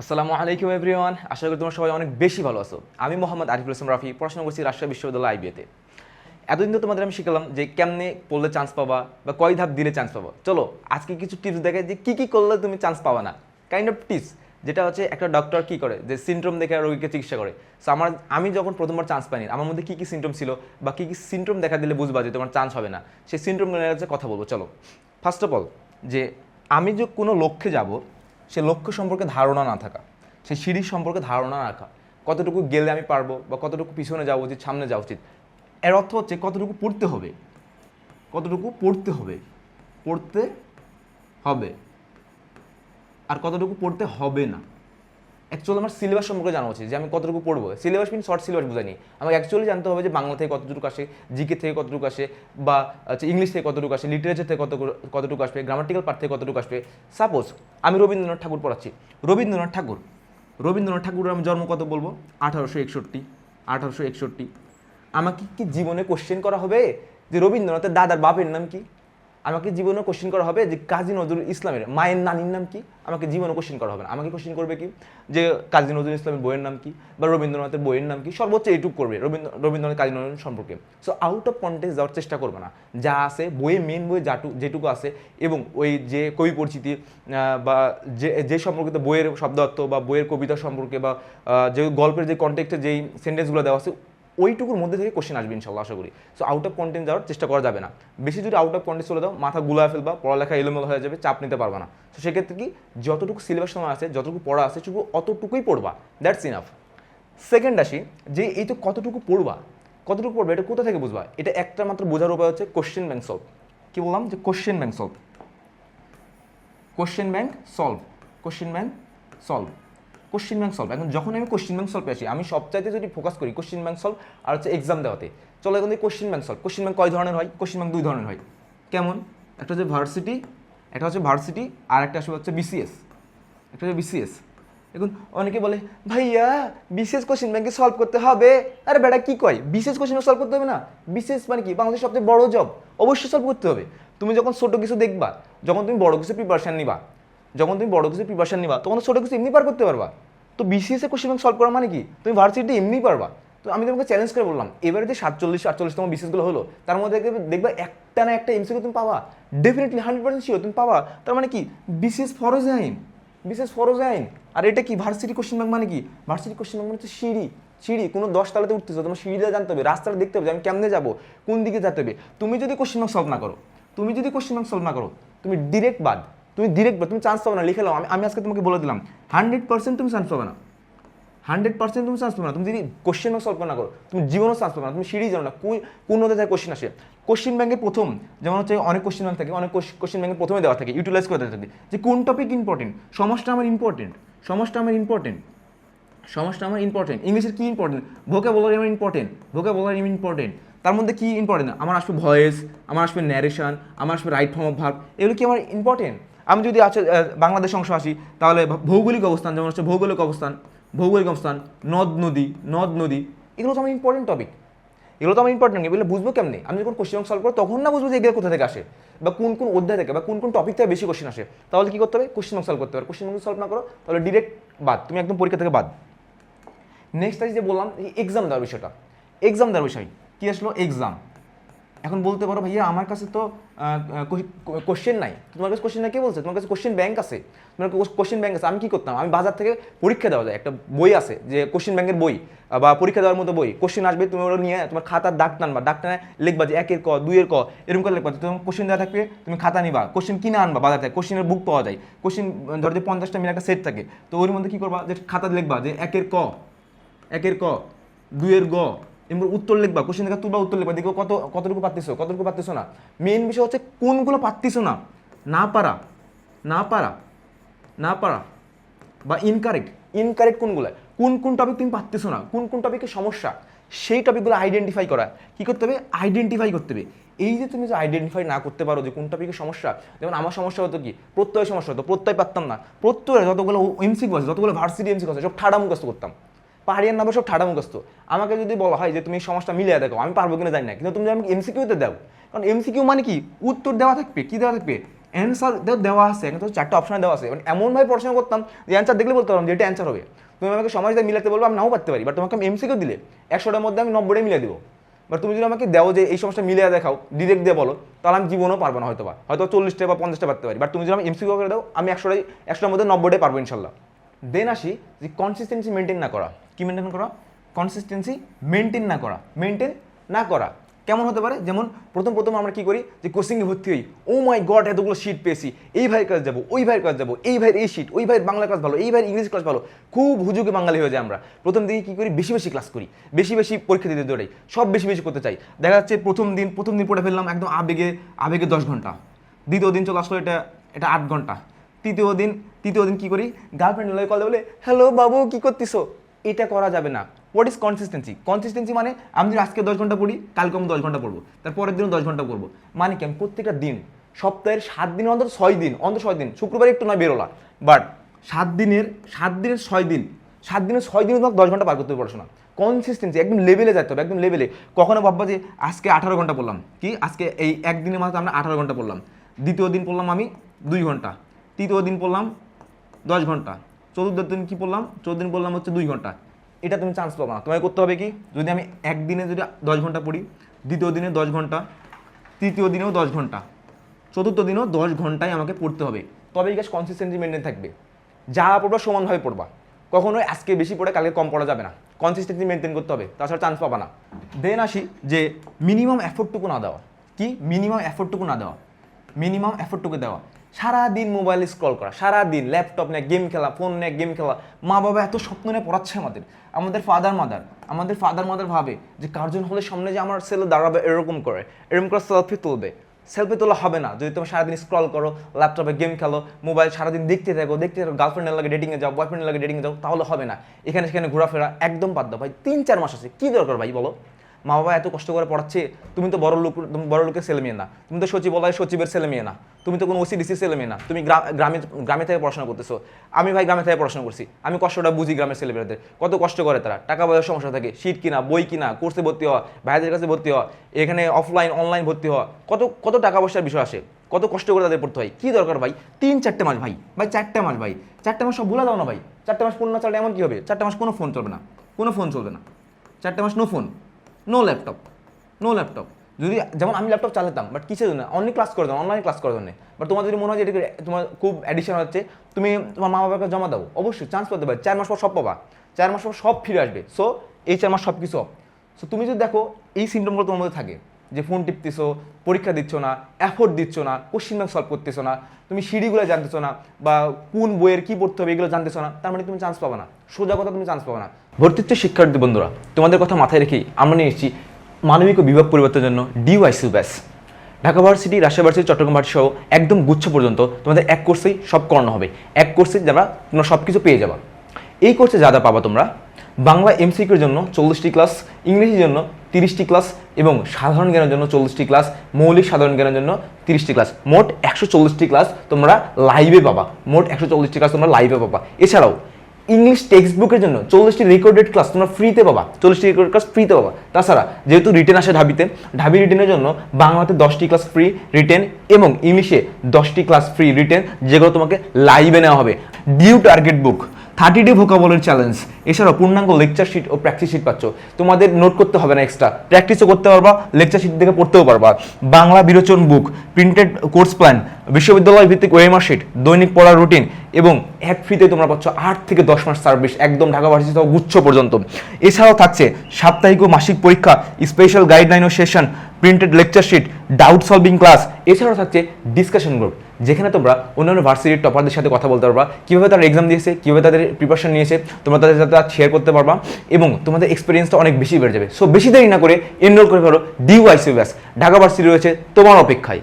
আসসালামু আলাইকুম এভরিওয়ান আশা করি তোমরা সবাই অনেক বেশি ভালো আছো। আমি মোহাম্মদ আরিফুল ইসলাম রাফি, পড়াশোনা করছি রাজশাহী বিশ্ববিদ্যালয় আইবিএতে। এতদিন তো তোমাদের আমি শিখালাম যে কেমনে পড়লে চান্স পাবা বা কয় ধাপ দিলে চান্স পাবা। চলো, আজকে কিছু টিপস দেখাই যে কী কী করলে তুমি চান্স পাবা না। কাইন্ড অফ টিপস যেটা হচ্ছে একটা ডক্টর কি করে? যে সিনড্রোম দেখে রোগীকে চিকিৎসা করে। সো আমার, আমি যখন প্রথমবার চান্স পাইনি, আমার মধ্যে কী কী সিনড্রোম ছিল বা কী কী সিনড্রোম দেখা দিলে বুঝবা যে তোমার চান্স হবে না? সেই সিনড্রোমগুলোর কাছে কথা বলব, চলো। ফার্স্ট অফ অল যে আমি যে কোনো লক্ষ্যে যাব সে লক্ষ্য সম্পর্কে ধারণা না থাকা, সে সিঁড়ির সম্পর্কে ধারণা রাখা, কতটুকু গেলে আমি পারব বা কতটুকু পিছনে যাওয়া উচিত, সামনে যাওয়া উচিত, এর অর্থ হচ্ছে কতটুকু পড়তে হবে, কতটুকু পড়তে হবে পড়তে হবে, আর কতটুকু পড়তে হবে না। অ্যাকচুয়ালি আমার সিলেবাস সম্পর্কে জানা উচিত, যে আমি কতটুকু পড়ব। সিলেবাস মিন শর্ট সিলেবাস বোঝানি আমাকে অ্যাকচুয়ালি জানতে হবে যে বাংলা থেকে কতটুকু আসে জিকে থেকে কতটুকু আসে, বা হচ্ছে ইংলিশ থেকে কতটুকু আসে লিটারেচার থেকে কত কতটুকু আসবে গ্রামাটিক্যাল পার্ট থেকে কতটুকু আসবে। সাপোজ আমি রবীন্দ্রনাথ ঠাকুর পড়াচ্ছি। রবীন্দ্রনাথ ঠাকুর, রবীন্দ্রনাথ ঠাকুরের আমি জন্ম কত বলব? আঠারোশো একষট্টি আঠারোশো একষট্টি। আমাকে কি জীবনে কোশ্চেন করা হবে? যে রবীন্দ্রনাথের দাদার বাপের নাম কি? আমাকে জীবনে কোশ্চেন করা হবে যে কাজী নজরুল ইসলামের মায়ের নানির নাম কি? আমাকে জীবনে কোশ্চেন করা হবে না। আমাকে কোশ্চেন করবে কি? যে কাজী নজরুল ইসলামের বইয়ের নাম কি? বা রবীন্দ্রনাথের বইয়ের নাম কি? সর্বোচ্চ এইটুক করবে রবীন্দ্র, রবীন্দ্রনাথ কাজী নজরুল সম্পর্কে। সো আউট অফ কন্টেন্স যাওয়ার চেষ্টা করবে না। যা আছে, বইয়ে মেন বই যাটু, যেটুকু আছে, এবং ওই যে কবি পরিচিতি বা যে যে সম্পর্কিত বইয়ের শব্দার্থ বা বইয়ের কবিতা সম্পর্কে বা যে গল্পের যে কন্টেক্সটে যেই সেন্টেন্সগুলো দেওয়া আছে ওইটুকুর মধ্যে থেকে কোশ্চেন আসবে ইনশাল্লাহ আশা করি। সো আউট অফ কন্টেন্ট যাওয়ার চেষ্টা করা যাবে না। বেশি যদি আউট অফ কন্টেন্ট চলে দাও, মাথা গুলায় ফেলবা, পড়ালেখা এলোমেলো হয়ে যাবে, চাপ নিতে পারবা না। তো সেক্ষেত্রে কি, যতটুকু সিলেবাস সময় আছে, যতটুকু পড়া আছে, শুধু অতটুকুই পড়বা। দ্যাটস ইনাফ সেকেন্ড আসি, যে এই তো কতটুকু পড়বা কতটুকু পড়বা, এটা কোথা থেকে বুঝবা? এটা একটা মাত্র বোঝার উপায় হচ্ছে কোশ্চেন ব্যাংক সলভ কি বললাম? যে question bank solve question bank solve question bank solve question bank solve এখন যখন আমি কোশ্চেন ব্যাংক সলভে আসি আমি সবচাইতে যদি ফোকাস করি কোশ্চেন ব্যাংক সলভ আর হচ্ছে এক্সাম দেওয়াতে, চলো এখন question bank solve question bank কয় ধরনের হয়? কোশ্চেন ব্যাংক দুই ধরনের হয়। কেমন? একটা হচ্ছে ভার্সিটি একটা হচ্ছে ভার্সিটি আর একটা আসবে হচ্ছে বিসিএস একটা হচ্ছে বিসিএস এখন অনেকে বলে, ভাইয়া বিশেষ কোশ্চেন ব্যাংকে সলভ করতে হবে? আরে বেটা, কী কয়? বিশেষ কোশ্চেন সলভ করতে হবে না? বিশেষ মানে কি? বাংলাদেশের সবচেয়ে বড় জব অবশ্যই সলভ করতে হবে। তুমি যখন ছোট কিছু দেখবা, যখন তুমি বড় কিছু প্রিপারেশন নিবা যখন তুমি বড় কিছু প্রিপারেশন নিবা, তখন ছোট কিছু এমনি পার করতে পারবা। তো বিসিএস এ কোশ্চেন সলভ করা মানে কি? তুমি ভার্সিটি এমনি পারবা। তো আমি তোমাকে চ্যালেঞ্জ করে বললাম, এবারে যে সাতচল্লিশ, আটচল্লিশতম বিসিএসগুলো হলো, তার মধ্যে দেখবে- একটা না একটা এমসিকিউ তুমি পাবা। ডেফিনেটলি হান্ড্রেড পার্সেন্ট শিওর তুমি পাবা। তার মানে কি? বিসিএস ফরজ আইন বিসিএস ফরজ আইন আর এটা কি? ভার্সিটি কোশ্চেন ব্যাংক মানে কি? ভার্সিটি কোশ্চেন ব্যাংক মানে হচ্ছে সিঁড়ি। সিঁড়ি, কোনো দশ তালাতে উঠতেছো, তোমার সিঁড়িটা জানতে হবে, রাস্তাটা দেখতে হবে আমি কেমনে যাব, কোন দিকে যেতে হবে। তুমি যদি কোশ্চেন ব্যাংক সলভ না করো, তুমি যদি কোশ্চেন ব্যাংক সলভ না করো, তুমি ডিরেক্ট বাদ। তুমি ডিরেক্ট তুমি চান্স পাবে না, লিখে নাও আমি আমি আজকে তোমাকে বলে দিলাম হান্ড্রেড পার্সেন্ট তুমি চান্স পাবে না। হান্ড্রেড পার্সেন্ট তুমি চান্স পাবে না। তুমি যদি কোশ্চেন ব্যাংক সলভ না করো, তুমি জীবনও চান্স পাবে না। তুমি সিঁড়ি জানো না, কোন- নদী থেকে কোশ্চেন আসে। কোশ্চেন ব্যাংকের প্রথম, যেমন হচ্ছে অনেক কোশ্চেন ব্যাংক থাকে, অনেক কোশ্চেন ব্যাংকের প্রথমে দেওয়া থাকে ইউটিলাইজ করে দেওয়া থাকে, যে কোন টপিক ইম্পর্টেন্ট সমাজটা আমার ইম্পর্টেন্ট সমাজটা আমার ইম্পর্টেন্ট সমাজটা আমার ইম্পর্টেন্ট ইংলিশের কি ইম্পর্টেন্ট ভোকে বলার আমার ইম্পর্টেন্ট ভোকে বলার ইম্পর্টেন্ট তার মধ্যে কি ইম্পর্টেন্ট আমার আসবে ভয়েস আমার আসবে ন্যারেশন আমার আসবে রাইট ফর্ম অফ ভাব এগুলো কি আমার ইম্পর্টেন্ট আমি যদি আছে বাংলাদেশ অংশ আসি তাহলে ভৌগোলিক অবস্থান, যেমন হচ্ছে ভৌগোলিক অবস্থান ভৌগোলিক অবস্থান, নদ, নদী নদ, নদী, এগুলো তো আমার ইম্পর্টেন্ট টপিক এগুলো তো আমার ইম্পর্টেন্ট এগুলো বুঝব কেমনে? আমি যখন কোশ্চেন সলভ করব তখন না বুঝব যে এগুলো কোথা থেকে আসে, বা কোন কোন অধ্যায় থেকে, বা কোন কোন টপিক থেকে বেশি কোশ্চেন আসে। তাহলে কী করতে হবে? কোশ্চেন সলভ করতে হবে। কোশ্চেন সলভ না করো, তাহলে ডিরেক্ট বাদ। তুমি একদম পরীক্ষা থেকে বাদ। নেক্সট যে বললাম এক্সাম দেওয়ার বিষয়টা। এক্সাম দেওয়ার বিষয়, কি আসলো? এক্সাম এখন বলতে পারো ভাইয়া, আমার কাছে তো কোশ্চেন নাই। তোমার কাছে কোশ্চেন নাই, কে বলছে? তোমার কাছে কোশ্চেন ব্যাংক আছে। তোমার কোশ্চেন ব্যাংক আছে, আমি কি করতাম? আমি বাজার থেকে পরীক্ষা দেওয়া যায়। একটা বই আছে যে কোশ্চেন ব্যাংকের বই বা পরীক্ষা দেওয়ার মতো বই। কোশ্চেন আসবে, তুমি ওরা নিয়ে তোমার খাতার দাগ টানবা। দাগ টানে লিখবা যে একের ক, দুইয়ের ক, এরকম করে লিখবা। তোমার কোশ্চেন দেওয়া থাকবে, তুমি খাতা নিবা। কোশ্চেন কিনে আনবা বাজার থেকে। কোশ্চেনের বুক পাওয়া যায়। কোশ্চেন ধরো যে পঞ্চাশটা মিলে একটা সেট থাকে। তো ওর মধ্যে কী করবা? যে খাতা লিখবা যে একের ক একের ক, দুইয়ের গ এরপর উত্তর লিখবা কোশ্চেন থেকে তুলবা, উত্তর লিখবা, দেখব কত, কতটুকু পারতেছো কতটুকু পারতেছো না। মেন বিষয় হচ্ছে কোনগুলো পারতেছো না না পারা না পারা না পারা, বা ইনকারেক্ট ইনকারেক্ট কোনগুলো, কোন কোন টপিক তুমি পারতেছো না, কোন কোন টপিকের সমস্যা, সেই টপিকগুলো আইডেন্টিফাই করা, কি করতে হবে? আইডেন্টিফাই করতে হবে। এই যে তুমি যে আইডেন্টিফাই না করতে পারো যে কোন টপিকের সমস্যা, যেমন আমার সমস্যা হতো কি, প্রত্যয় সমস্যা হতো, প্রত্যয় পারতাম না, প্রত্যয় যতগুলো এমসিকিউ আছে, যতগুলো ভার্সিটি এমসিকিউ আছে, সব ঠাডা মুখস্থ করতাম। পাহাড়িয়ার নামে সব ঠাডা মুখস্থ। আমাকে যদি বলা হয় যে তুমি এই সমস্যা মিলিয়ে দেখো, আমি পারব কিনা জানি না, কিন্তু তুমি আমাকে এমসিকিউতে দাও। কারণ এমসিকিউ মানে কি? উত্তর দেওয়া থাকবে, কি দেওয়া থাকবে? অ্যান্সার দেওয়া আছে, এখানে তো চারটা অপশন দেওয়া আছে। মানে এমনভাবে পড়াশোনা করতাম যে অ্যান্সার দেখলে বলতে পারলাম যে এটা অ্যান্সার হবে। তুমি আমাকে সমাজ দিয়ে মিলাতে বলব, আমি নাও পারতে পারি বাট তোমাকে আমি এমসিকেও দিলে, একশোটার মধ্যে আমি নব্বইটাই মিলিয়ে দেবো। বাট তুমি যদি আমাকে দাও যে এই সমস্যা মিলিয়ে দেখাও ডিরেক্ট দিয়ে বলো, তাহলে আমি জীবনও পারব না হয়তো বা হয়তো চল্লিশটা বা পঞ্চাশটা পারতে পারি বাট তুমি যদি আমি এমসিকিউ করে দাও, আমি একশোটাই, একশোটার মধ্যে নব্বইটাই পারব ইনশাল্লাহ। দেন আসি যে কনসিস্টেন্সি মেনটেন না করা। কি মেনটেন করা? কনসিস্টেন্সি মেনটেন না করা। মেনটেন না করা। কেমন হতে পারে? যেমন প্রথম প্রথম আমরা কি করি? যে কোচিংয়ে ভর্তি হই। ও মাই গড এতগুলো শিট পেয়েছি। এই ভাইয়ের কাজ যাব, ওই ভাইয়ের কাজ যাব, এই ভাইয়ের এই শিট ওই ভাইয়ের বাংলা ক্লাস ভালো, এই ভাইয়ের ইংলিশ ক্লাস ভালো। খুব হুজুকে বাঙালি হয়ে যায় আমরা। প্রথম দিকে কী করি? বেশি বেশি ক্লাস করি। বেশি বেশি পরীক্ষা দিতে দৌড়াই। সব বেশি বেশি করতে চাই। দেখা যাচ্ছে প্রথম দিন প্রথম দিন পড়ে ফেললাম একদম আবেগে আবেগে দশ ঘণ্টা। দ্বিতীয় দিন চলে আসলো এটা এটা আট ঘণ্টা। তৃতীয় দিন তৃতীয় দিন কি করি? গার্লফ্রেন্ড লয়ে কল বলে হ্যালো বাবু, কি করতেছো? এটা করা যাবে না। হোয়াট ইজ কনসিস্টেন্সি কনসিস্টেন্সি মানে আমি যদি আজকে দশ ঘণ্টা পড়ি, কালকে আমি দশ ঘণ্টা পড়ব, তার পরের দিনও দশ ঘণ্টা পড়ব। মানে কি? আমি প্রত্যেকটা দিন, সপ্তাহের সাত দিন, অন্তত ছয় দিন, অন্তত ছয় দিন, শুক্রবার একটু নয়, বেরোলা। বাট সাত দিনের সাত দিনের ছয় দিন, সাত দিনের ছয় দিন তোমাকে দশ ঘণ্টা পার করতে হবে পড়াশোনা। কনসিস্টেন্সি একদম লেভেলে যেতে হবে, একদম লেভেলে কখনো ভাববা যে আজকে আঠারো ঘণ্টা পড়লাম। কি? আজকে এই একদিনের মাত্র আমরা আঠারো ঘণ্টা পড়লাম। দ্বিতীয় দিন পড়লাম আমি দুই ঘণ্টা। তৃতীয় দিন পড়লাম দশ ঘণ্টা। চতুর্থ দিন কি পড়লাম চতুর্থ দিন পড়লাম হচ্ছে দুই ঘণ্টা। এটা তুমি চান্স পাবো। না করতে হবে কি? যদি আমি একদিনে যদি দশ ঘণ্টা পড়ি, দ্বিতীয় দিনে দশ ঘণ্টা, তৃতীয় দিনেও দশ ঘণ্টা, চতুর্থ দিনেও দশ ঘন্টায় আমাকে পড়তে হবে। তবেই গ্যাস কনসিস্টেন্সি মেনটেন থাকবে। যা পড়বা সমানভাবে পড়বা। কখনোই আজকে বেশি পড়ে কালকে কম পড়া যাবে না। কনসিস্টেন্সি মেনটেন করতে হবে। তাছাড়া চান্স পাবা না। দেন আসি যে মিনিমাম এফোর্টটুকু না দেওয়া। কি? মিনিমাম এফোর্টটুকু না দেওয়া। মিনিমাম এফোর্টটুকু দেওয়া। সারা দিন মোবাইল স্ক্রল করা সারা দিন ল্যাপটপ নিয়ে গেম খেলা ফোন নিয়ে গেম খেলা। মা বাবা এত স্বপ্ন নিয়ে পড়াচ্ছে আমাদের। আমাদের ফাদার মাদার আমাদের ফাদার মাদার ভাবে যে কার্জন হলে সামনে যে আমার ছেলে দাঁড়াবে এরকম করে এরকম করে সেলফি তুলবে। সেলফি তোলা হবে না। যদি তুমি সারাদিন স্ক্রল করো ল্যাপটপে গেম খেলো মোবাইল সারাদিন দেখতে থাকো দেখতে থাকো গার্লফ্রেন্ডের লাগে ডেটিংয়ে যাও বয়ফ্রেন্ডের লাগে ডেটিংয়ে যাও, তাহলে হবে না। এখানে সেখানে ঘোরাফেরা একদম বাদ দাও। ভাই, তিন, চার মাস আছে। কি দরকার ভাই, বলো? মা বাবা এত কষ্ট করে পড়াচ্ছে, তুমি তো বড় লোক বড় লোকের ছেলে মেয়ে না। তুমি তো সচিবালয় সচিবের ছেলে মেয়ে না। তুমি তো কোনো ওসিডিসি ছেলে মেয়ে না। তুমি গ্রা- গ্রামে গ্রামে থেকে পড়াশোনা করতেছো। আমি ভাই গ্রামে থেকে পড়াশোনা করছি। আমি কষ্টটা বুঝি গ্রামের ছেলেমেয়েদের। কত কষ্ট করে তারা। টাকা পয়সার সমস্যা থাকে। শীত কিনা, বই কিনা, কোর্সে ভর্তি হওয়া, ভাইদের কাছে ভর্তি হওয়া, এখানে অফলাইন অনলাইন ভর্তি হওয়া। কত কত টাকা পয়সার বিষয় আসে। কত কষ্ট করে তাদের পড়তে হয়। কি দরকার ভাই? তিন চারটে মাস ভাই। ভাই চারটে মাস ভাই। চারটে মাস সব ভুলে দাও না ভাই। চারটে মাস ফোন না চাললে এমন কি হবে? চারটে মাস কোনো ফোন চলবে না। কোনো ফোন চলবে না। চারটে মাস no phone no laptop no laptop যদি যেমন আমি ল্যাপটপ চালাতাম বাট কিসের জন্য? অনলাইন ক্লাস করে দেন অনলাইন ক্লাস করে দেন বাট তোমার যদি মনে হয় যে এটা তোমার খুব অ্যাডিশন হচ্ছে, তুমি তোমার মা বাবাকে জমা দাও। অবশ্যই চান্স পেতে পারে চার মাস পর সব পাবা। চার মাস পর সব ফিরে আসবে। সো এই চার মাস সব কিছু সো তুমি যদি দেখো, এই সিমটমগুলো তোমার মধ্যে থাকে। যে ফোন টিপতেছো, পরীক্ষা দিচ্ছ না অ্যাফোর্ড দিচ্ছ না কোশ্চিন ব্যাংক সলভ করতেছো না, তুমি সিঁড়িগুলো জানতেছো না বা কোন বইয়ের কি পড়তে হবে এগুলো জানতেছো না, তার মানে তুমি চান্স পাবে না। সোজা কথা তুমি চান্স পাবে না। ভর্তিত্ব শিক্ষার্থী বন্ধুরা, তোমাদের কথা মাথায় রেখেই আমরা নিয়ে এসেছি মানবিক ও বিভাগ পরিবর্তনের জন্য ডিওয়াইসি ব্যাস Dhaka varsity Rajshahi varsity Chittagong varsity সহ একদম গুচ্ছ পর্যন্ত তোমাদের এক কোর্সেই সব করানো হবে। এক কোর্সে যারা, তোমরা সব কিছু পেয়ে যাবা। এই কোর্সে যা যা পাবা তোমরা, বাংলা এমসিকিউর জন্য চল্লিশটি ক্লাস ইংরেজির জন্য তিরিশটি ক্লাস এবং সাধারণ জ্ঞানের জন্য চল্লিশটি ক্লাস, মৌলিক সাধারণ জ্ঞানের জন্য তিরিশটি ক্লাস। মোট একশো চল্লিশটি ক্লাস তোমরা লাইভে পাবা। মোট একশো চল্লিশটি ক্লাস তোমরা লাইভে পাবা। এছাড়াও ইংলিশ টেক্সট বুকের জন্য চল্লিশটি রেকর্ডেড ক্লাস তোমরা ফ্রিতে পাবা। চল্লিশটি রেকর্ডেড ক্লাস ফ্রিতে পাবা। তাছাড়া, যেহেতু রিটেন আসে ঢাবিতে, ঢাবি রিটেনের জন্য বাংলাতে দশটি ক্লাস ফ্রি রিটেন এবং ইংলিশে দশটি ক্লাস ফ্রি রিটেন যেগুলো তোমাকে লাইভে নেওয়া হবে। DU target book thirty day ভোকাবলের challenge এছাড়াও পূর্ণাঙ্গ লেকচার শিট ও প্র্যাকটিস শিট পাচ্ছ। তোমাদের নোট করতে হবে না এক্সট্রা প্র্যাকটিসও করতে পারবা লেকচার শিট থেকে পড়তেও পারবা। বাংলা বিরোচন বুক প্রিন্টেড কোর্স প্ল্যান বিশ্ববিদ্যালয় ভিত্তিক ওয়েমার শিট দৈনিক পড়ার রুটিন এবং এক ফ্রিতে তোমরা পাচ্ছ আট থেকে দশ মাস সার্ভিস একদম ঢাকা ভার্সিটি থেকে গুচ্ছ পর্যন্ত। এছাড়াও থাকছে সাপ্তাহিক ও মাসিক পরীক্ষা স্পেশাল গাইডলাইন ও session printed lecture sheet doubt solving class এছাড়াও থাকছে ডিসকাশন গ্রুপ যেখানে তোমরা অন্যান্য ভার্সিটির টপারদের সাথে কথা বলতে পারবা। কীভাবে তারা এক্সাম দিয়েছে, কীভাবে তাদের প্রিপারেশন নিয়েছে, তোমরা তাদের সাথে শেয়ার করতে পারবা এবং তোমাদের এক্সপিরিয়েন্সটা অনেক বেশি বেড়ে যাবে। সো বেশি দেরি না করে এনরোল করে ফেলো ডিউআইসি ব্যাস ঢাকা ভার্সিটি রয়েছে তোমার অপেক্ষায়।